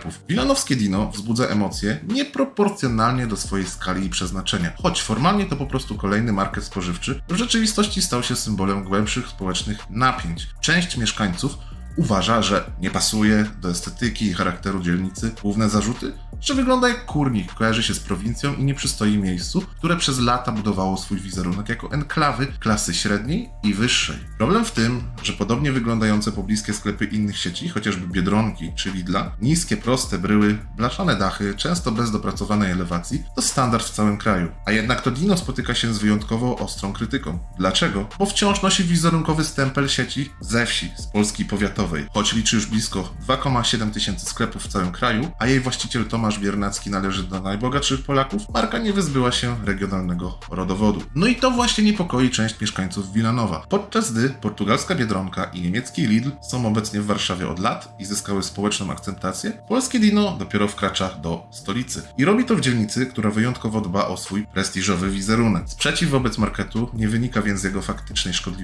sklepów. Wilanowskie Dino wzbudza emocje nieproporcjonalnie do swojej skali i przeznaczenia. Choć formalnie to po prostu kolejny market spożywczy, w rzeczywistości stał się symbolem głębszych społecznych napięć. Część mieszkańców uważa, że nie pasuje do estetyki i charakteru dzielnicy. Główne zarzuty? Że wygląda jak kurnik, kojarzy się z prowincją i nie przystoi miejscu, które przez lata budowało swój wizerunek jako enklawy klasy średniej i wyższej. Problem w tym, że podobnie wyglądające pobliskie sklepy innych sieci, chociażby Biedronki czy Lidla, niskie, proste bryły, blaszane dachy, często bez dopracowanej elewacji, to standard w całym kraju. A jednak to Dino spotyka się z wyjątkowo ostrą krytyką. Dlaczego? Bo wciąż nosi wizerunkowy stempel sieci ze wsi, z Polski powiatowej. Choć liczy już blisko 2,7 tysięcy sklepów w całym kraju, a jej właściciel Tomasz Biernacki należy do najbogatszych Polaków, marka nie wyzbyła się regionalnego rodowodu. No i to właśnie niepokoi część mieszkańców Wilanowa. Podczas gdy portugalska Biedronka i niemiecki Lidl są obecnie w Warszawie od lat i zyskały społeczną akceptację, polskie Dino dopiero wkracza do stolicy. I robi to w dzielnicy, która wyjątkowo dba o swój prestiżowy wizerunek. Sprzeciw wobec marketu nie wynika więc z jego faktycznej szkodliwości,